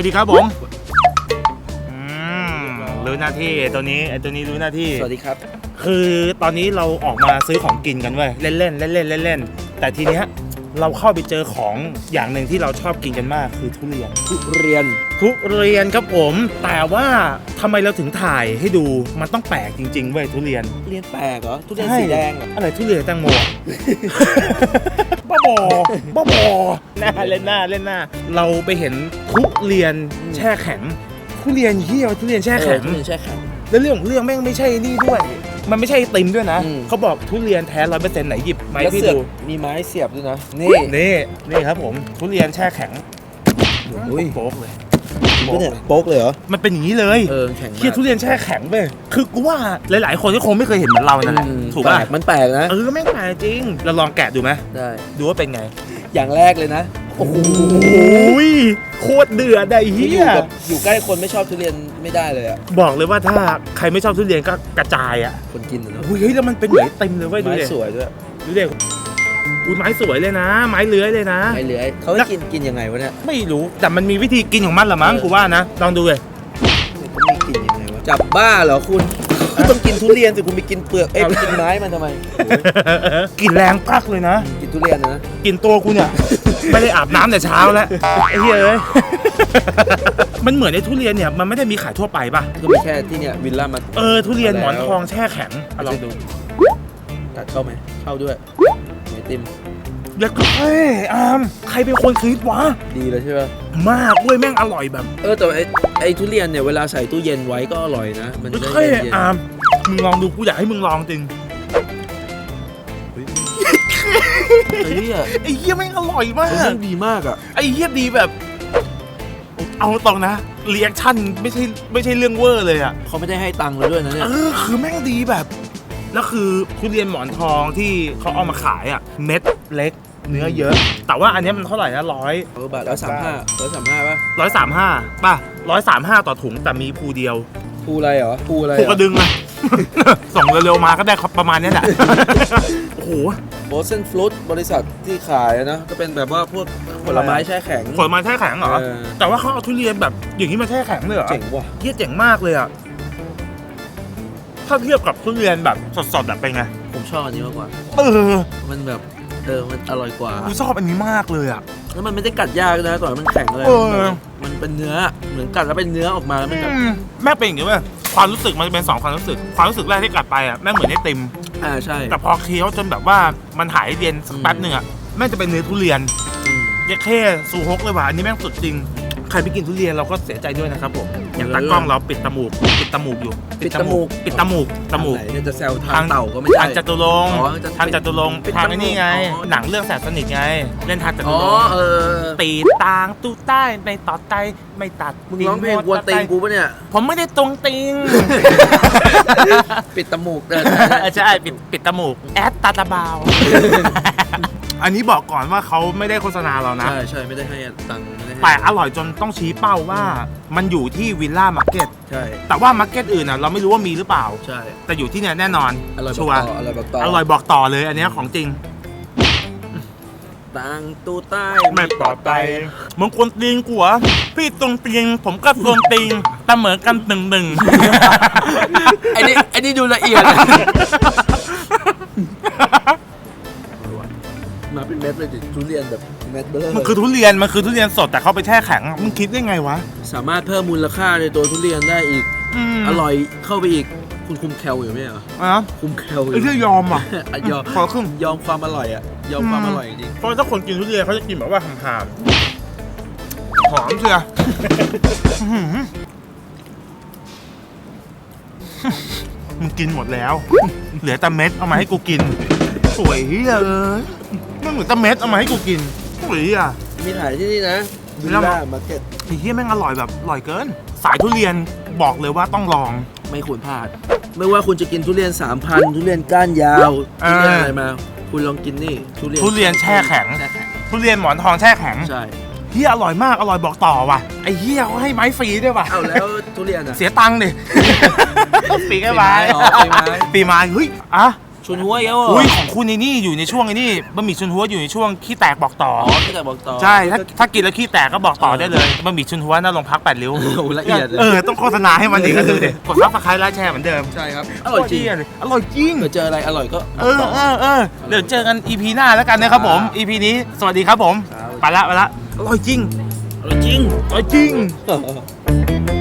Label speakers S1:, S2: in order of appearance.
S1: วัสดีครับผมอืมรู้หน้าที่ไอ้ตัวนี้ไอ้ตัวนี้รู้หน้าที่
S2: สวัสดีครับ
S1: คือตอนนี้เราออกมาซื้อของกินกันเว้ยเล่นเล่นเล่นเล่นเล่นเล่นๆแต่ทีเนี้ยเราเข้าไปเจอของอย่างหนึ่งที่เราชอบกินกันมากคือทุเรียน
S2: ทุเรียน
S1: ทุเรียนครับผม แต่ว่าทำไมเราถึงถ่ายให้ดูมันต้องแปลกจริงๆเว้ยทุเรียน
S2: ทุเรียนแปลกเหรอ ทุเรียน
S1: ใช่
S2: สีแดงเหรอ
S1: อะไรทุเรียนแตงโมอะ บ้าบอบ้าบอหน้าเล่นหน้าเล่นหน้า เราไปเห็นทุเรียนแช่แข็งทุเรียนเฮียทุเรียนแช่
S2: เออ
S1: แข็ง
S2: ทุเรียนแช่แข็ง
S1: แล้วเรื่องของเรื่องแม่งไม่ใช่นี่ด้วย มันไม่ใช่ไอติมด้วยนะ
S2: อืม
S1: เขาบอกทุเรียนแท้ร้อยเปอร์เซ็นต์ไหนหยิบไม้
S2: แล้ว
S1: พี่
S2: เสือก
S1: ดู
S2: มีไม้เสียบด้วยนะ นี่
S1: นี่ นี่ครับผม ทุเรียนแช่แข็ง
S2: โอ้ย
S1: โป๊กเลย
S2: ก็เนี่ยโป๊กเลยเหรอ
S1: มันเป็นอย่างนี้เลย
S2: เออแข็ง
S1: เคีย
S2: มาก
S1: ทุเรียนแช่แข็งไปคือกูว่าหลาย ๆ คนก็คงไม่เคยเห็นเหมือนเรานั่นแหละ
S2: อืม
S1: ถูก
S2: แปล
S1: ป่ะ
S2: กมันแปลกนะ
S1: เออแม่งแปลกจริง เราลองแกะดูไหม
S2: ได้
S1: ดูว่าเป็นไง
S2: อย่างแรกเลยนะ โอ้โห
S1: โอ้ยโคตรเดือดไอ้เหี้
S2: อยยู่กับอยู่ใกล้คนไม่ชอบทุเรียนไม่ได้เลยอะ
S1: บอกเลยว่าถ้าใครไม่ชอบทุเรียนก็กระจายอะ
S2: คนกินอะเนาะ
S1: อุ้ยเฮ้ยแล้วมันเป็นเหมือนเต็มเลยเว้ยดู
S2: ไม้
S1: ดิ
S2: สวยด้วย
S1: ดูดิ อุ้ยไม้สวยเลยนะ ไม้เลื้อยเลยนะ
S2: ไม้เลื้อยเขาให้กินกินยังไงวะเนี่ย
S1: ไม่รู้แต่มันมีวิธีกินของมันละมั้ง
S2: เออ
S1: กูว่านะลองดูเลย
S2: เขาไม่กินยังไงวะจับบ้าเหรอคุณคุณต้องกินทุเรียนสิคุณไปกินเปลือกเอ้ยไปกินไม้มันทำไมโอ้ย
S1: กลินแรงปักเลยนะ
S2: กินทุเรียนนะ
S1: กลินตัวกูเนี่ย ไม่ได้อาบน้ำแต่เช้าแล้วไอ้เหี้ยเอ้ย มันเหมือนไอ้ทุเรียนเนี่ยมันไม่ได้มีขายทั่วไปป่ะ
S2: ก็มีแค่ที่เนี่ยวิลล่ามา
S1: เออทุเรียนหมอนทองแช่แข็งอะลองดู
S2: ตัดเข้าไหมเข้าด้วยไอ ติม
S1: แล้วก็เฮ้ยอามใครเป็นคนคิดวะ
S2: ดีเลยใช่ป่ะ
S1: มากเว้ยแม่งอร่อยแบบ
S2: เออแต่ไอไอทุเรียนเนี่ยเวลาใส่ตู้เย็นไว้ก็อร่อยนะ มันจะได้
S1: เฮ้ย
S2: เย็น
S1: อามมึงลองดูกูอยากให้มึงลองจริง
S2: ๆเฮ้ยอะ
S1: ไอ้เหี้ยแม่งอร่อยมา
S2: เฮ้ย
S1: ก
S2: มันดีมากอะ
S1: ไอ้เหี้ยดีแบบ เอาตรงนะเรีแอคชั่นไม่ใช่ไม่ใช่เรื่องเวอร์เลยอะ
S2: เขาไม่ได้ให้ตังค์เราด้วยนะเนี่ย
S1: เออ คือแม่งดีแบบ แล้วคือทุเรียนหมอนทองที่เขาเอามาขายอะเม็ดเล็ก เนื้อเยอะ แต่ว่าอันเนี้ยมันเท่าไหร่นะร้อย
S2: เออบาทร้อยสามห้าร้อยสามห้าป่ะ
S1: ร้อยสามห้าป่ะร้อยสามห้าต่อถุงแต่มีภูเดียว
S2: ภูอะไรเหรอภูอะไร
S1: ภูกระดึงอะส่งเร็วๆมาก็ได้ครับประมาณเนี้ยแหละโอ้โห
S2: โบเซนฟลุตบริษัทที่ขายนะก็เป็นแบบว่าพวกผลไม้แช่แข็ง
S1: ผลไม้แช่แข็งเหรอ
S2: เออ
S1: แต่ว่าเขาเอาทุเรียนแบบอย่างนี้มาแช่แข็งเลยเหรอ
S2: เจ๋งว่ะ
S1: เฮียเจ๋งมากเลยอะ ถ้าเทียบกับทุเรียนแบบสดๆแบบเป็นไง
S2: ผมชอบอันนี้มากกว่า
S1: เออ
S2: มันแบบเออมันอร่อยกว่า
S1: กูชอบอันนี้มากเลยอะ
S2: แล้วมันไม่ได้กัดยากนะต่อให้มันแข็งเลย
S1: เออ
S2: มันเป็นเนื้อเหมือนกัดแล้วเป็นเนื้อออกมาแล้วมันแบบ
S1: อืมแม่เป็นอย่างนี้เว้ยความรู้สึกมันจะเป็นสองความรู้สึก ความรู้สึกแรกที่กัดไปอะแม่งเหมือนไอติม
S2: อ่าใช่
S1: แต่พอเคี้ยวจนแบบว่ามันหายเย็นสักแป๊บหนึ่งอะแม่งจะเป็นเนื้อทุเรียน
S2: อืม
S1: เยดเข้สูฮกเลยว่ะอันนี้แม่งสุดจริง ใครไปกินทุเรียนเราก็เสียใจด้วยนะครับผมอย่างตากล้องเราปิดตามูกปิดตามูกอยู่
S2: ปิดตามูก
S1: ปิดตามูกตามูก
S2: ไหนเนี่ยจะแซวทางเต่าก็ไม่ได้
S1: ทางจตุรงค์
S2: อ๋อจะ
S1: ทางจตุรงค์
S2: ปิด
S1: ทาง
S2: จมูก
S1: ไอ้นี่ไง
S2: อ๋อ
S1: หนังเรื่องแสบสนิทไง เล่นทางจตุ
S2: อ๋อ
S1: รงค์
S2: เออ
S1: ตีตางตู้ใต้ในต่อไตไม่ตัด
S2: มึงร้องเพลงกวนตีนกูปะเนี่ย
S1: ผมไม่ได้ตรงติง
S2: ปิดตามูกเดิน
S1: เออใช่ปิดปิดตามูก แอดตาตาบาว อันนี้บอกก่อนว่าเขาไม่ได้โฆษณาเรานะ
S2: ใช่ใช่ไม่ได้ให้ตังค์ไม่ได้ให้
S1: แต่อร่อยจนต้องชี้เป้าว่ามันอยู่ที่วิลล่ามาร์เก็ต
S2: ใช่
S1: แต่ว่ามาร์เก็ตอื่นอะเราไม่รู้ว่ามีหรือเปล่า
S2: ใช่
S1: แต่อยู่ที่เนี่ยแน่นอน
S2: อร่อยบ
S1: ชั
S2: อก
S1: วร์
S2: ต่ออร่อยบอกต่อ
S1: อร่อยบอกต่อเลยอันเนี้ยของจริง
S2: ตังตู้ใต้
S1: ไม่ปลอดภัยมึงควรตีนกูเหรอพี่ตรงตีนผมก็ตรงตีนแต่เหมือนกันหนึ่งหนึ่ง
S2: ไอ้นี่ไอ้นี่ดูละเอียด มาเป็นเม็ดเลยดิทุเรียนแบบเม็ดเบลอ
S1: มันคือทุเรียน มันคือทุเรียนสดแต่เขาไปแช่แข็งมึงคิดได้ไงวะ
S2: สามารถเพิ่มมูลค่าในตัวทุเรียนได้อีก
S1: ม
S2: อร่อยเข้าไปอีกคุณคุมแคลอยู่ไหมเหรอ
S1: อะ
S2: คุมแคลอยู่
S1: ไอ้ที่ยอมอะ
S2: อะยอม
S1: ขอครึ่ง
S2: ยอมความอร่อยอะยอมความอร่อยจริง
S1: เพราะถ้าคนกินทุเรียนเขาจะกินแบบว่าหามๆหอมเชียวอื้อหือมึงกินหมดแล้ว เหลือแต่เม็ดเอามาให้กูกินสวยเฮียเลย มันเหมือนต่เม็ดเอามาให้กูกินสวยเฮีย
S2: มีถ่ายที่นี่นะวิลล่ามาร์เก็ต
S1: ไอ้เฮียแม่งอร่อยแบบอร่อยเกิน สายทุเรียนบอกเลยว่าต้องลอง
S2: ไม่ควรพลาด ไม่ว่าคุณจะกินทุเรียน 3,000 ทุเรียนก้านยาว
S1: อ่า
S2: ทุเรียนอะไรมา คุณลองกินนี่ทุเรียน
S1: ทุเรียนแช่แข็ง
S2: แช่แข็ง
S1: ทุเรียนหมอนทองแช่แข็ง
S2: ใช่
S1: เฮียอร่อยมากอร่อยบอกต่อว่ะไอ้เฮียเขาให้ไม้ฟรีด้วยว่ะ
S2: เอาแล้วทุเรียนอะ
S1: เสียตังค์ดิ ปีกไม้
S2: ปีไม้อ๋อปีไม้
S1: ปีไม้เฮ้ย อะ
S2: ชุนหัวเยอะเหรอ
S1: อุ้ยของคุณในนี่อยู่ในช่วงไอ้นี่บะหมี่ชุนหัวอยู่ในช่วงขี้แตกบอกต่อ
S2: อ๋อที่แต่บอกต่อ
S1: ใช่ถ้าถ้ากินแล้วขี้แตกก็บอกต่อได้เลยบะหมี่ชุนหัวหน้าโรงพักแปดริ้ว
S2: โอ้โหละเอียดเลย
S1: เออต้องโฆษณาให้มันอีกก็ดูดิกดซับสไครต์ไลค์แชร์เหมือนเดิม
S2: ใช่ครับ อร่อยจริง
S1: โคตอร่อยจริง
S2: เดี๋ยวเจออะไรอร่อยก็
S1: เออเออเออเดี๋ยวเจอกัน EP หน้าแล้วกันนะครับผม EP นี้สวัสดีครับผม
S2: ครับ
S1: ไปละไปละอร่อยจริง
S2: อร่อยจริง
S1: อร่อยจริง
S2: เออ